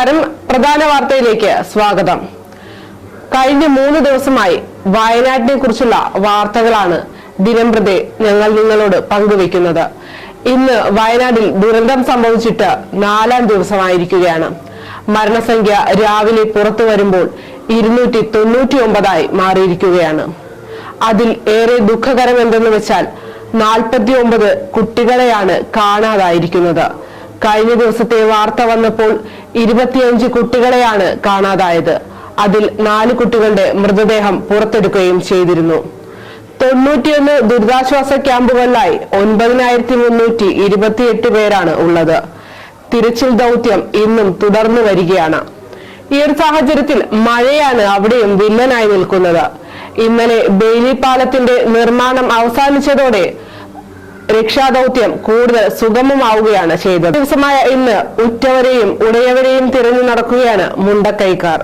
നമസ്കാരം. പ്രധാന വാർത്തയിലേക്ക് സ്വാഗതം. കഴിഞ്ഞ മൂന്ന് ദിവസമായി വയനാട്ടിനെ കുറിച്ചുള്ള വാർത്തകളാണ് ദിനംപ്രതി ഞങ്ങൾ നിങ്ങളോട് പങ്കുവെക്കുന്നത് ഇന്ന് വയനാട്ടിൽ ദുരന്തം സംഭവിച്ചിട്ട് നാലാം ദിവസമായിരിക്കുകയാണ്. മരണസംഖ്യ രാവിലെ പുറത്തു വരുമ്പോൾ ഇരുന്നൂറ്റി തൊണ്ണൂറ്റി ഒമ്പതായി മാറിയിരിക്കുകയാണ്. അതിൽ ഏറെ ദുഃഖകരം എന്തെന്ന് വെച്ചാൽ നാൽപ്പത്തി ഒമ്പത് കുട്ടികളെയാണ് കാണാതായിരിക്കുന്നത്. കഴിഞ്ഞ ദിവസത്തെ വാർത്ത വന്നപ്പോൾ ഇരുപത്തിയഞ്ച് കുട്ടികളെയാണ് കാണാതായത്. അതിൽ നാല് കുട്ടികളുടെ മൃതദേഹം പുറത്തെടുക്കുകയും ചെയ്തിരുന്നു. തൊണ്ണൂറ്റിയൊന്ന് ദുരിതാശ്വാസ ക്യാമ്പുകളിലായി ഒൻപതിനായിരത്തി മുന്നൂറ്റി ഇരുപത്തിയെട്ട് പേരാണ് ഉള്ളത്. തിരച്ചിൽ ദൗത്യം ഇന്നും തുടർന്നു വരികയാണ്. ഈ ഒരു സാഹചര്യത്തിൽ മഴയാണ് അവിടെയും വില്ലനായി നിൽക്കുന്നത്. ഇന്നലെ ബെയിലി പാലത്തിന്റെ നിർമ്മാണം അവസാനിച്ചതോടെ രക്ഷാദൗത്യം കൂടുതൽ സുഗമമാവുകയാണ് ചെയ്തത്. ദിവസമായ ഇന്ന് ഉറ്റവരെയും ഉടയവരെയും തിരഞ്ഞു നടക്കുകയാണ് മുണ്ടക്കൈക്കാർ.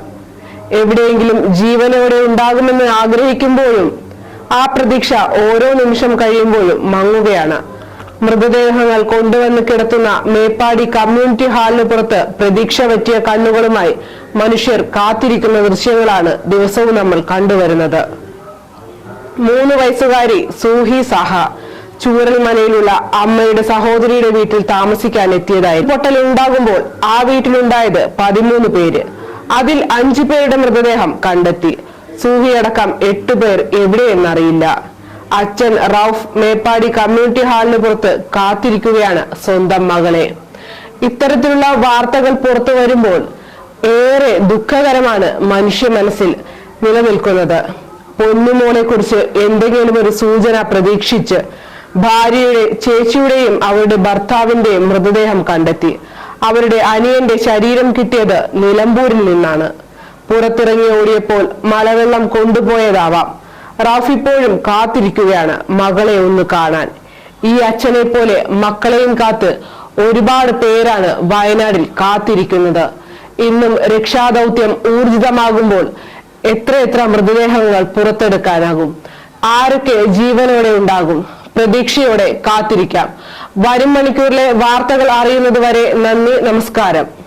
എവിടെയെങ്കിലും ജീവനോടെ ഉണ്ടാകുമെന്ന് ആഗ്രഹിക്കുമ്പോഴും ആ പ്രതീക്ഷ ഓരോ നിമിഷം കഴിയുമ്പോഴും മങ്ങുകയാണ്. മൃതദേഹങ്ങൾ കൊണ്ടുവന്ന് കിടത്തുന്ന മേപ്പാടി കമ്മ്യൂണിറ്റി ഹാളിന് പുറത്ത് പ്രതീക്ഷ പറ്റിയ കണ്ണുകളുമായി മനുഷ്യർ കാത്തിരിക്കുന്ന ദൃശ്യങ്ങളാണ് ദിവസവും നമ്മൾ കണ്ടുവരുന്നത്. മൂന്ന് വയസ്സുകാരി സൂഹി സാഹ ചൂരൽമലയിലുള്ള അമ്മയുടെ സഹോദരിയുടെ വീട്ടിൽ താമസിക്കാൻ എത്തിയതായി പൊട്ടൽ ഉണ്ടാകുമ്പോൾ ആ വീട്ടിലുണ്ടായത് പതിമൂന്ന് പേര്. അതിൽ അഞ്ചു പേരുടെ മൃതദേഹം കണ്ടെത്തി. സൂഹിയടക്കം എട്ട് പേർ എവിടെയെന്നറിയില്ല. അച്ഛൻ റൌഫ് മേപ്പാടി കമ്മ്യൂണിറ്റി ഹാളിന് പുറത്ത് കാത്തിരിക്കുകയാണ് സ്വന്തം മകളെ. ഇത്തരത്തിലുള്ള വാർത്തകൾ പുറത്തു വരുമ്പോൾ ഏറെ ദുഃഖകരമാണ് മനുഷ്യ മനസ്സിൽ നിലനിൽക്കുന്നത്. പൊന്നുമോളെ കുറിച്ച് എന്തെങ്കിലും ഒരു സൂചന പ്രതീക്ഷിച്ച് ഭാര്യയുടെ ചേച്ചിയുടെയും അവരുടെ ഭർത്താവിന്റെയും മൃതദേഹം കണ്ടെത്തി. അവരുടെ അനിയന്റെ ശരീരം കിട്ടിയത് നിലമ്പൂരിൽ നിന്നാണ്. പുറത്തിറങ്ങി ഓടിയപ്പോൾ മലവെള്ളം കൊണ്ടുപോയതാവാം. റാഫ് ഇപ്പോഴും കാത്തിരിക്കുകയാണ് മകളെ ഒന്ന് കാണാൻ. ഈ അച്ഛനെ പോലെ മക്കളെയും കാത്ത് ഒരുപാട് പേരാണ് വയനാടിൽ കാത്തിരിക്കുന്നത്. ഇന്നും രക്ഷാദൗത്യം ഊർജിതമാകുമ്പോൾ എത്രയെത്ര മൃതദേഹങ്ങൾ പുറത്തെടുക്കാനാകും? ആരൊക്കെ ജീവനോടെ ഉണ്ടാകും? പ്രതീക്ഷയോടെ കാത്തിരിക്കാം. വരും മണിക്കൂറിലെ വാർത്തകൾ അറിയുന്നതുവരെ നന്ദി നമസ്കാരം.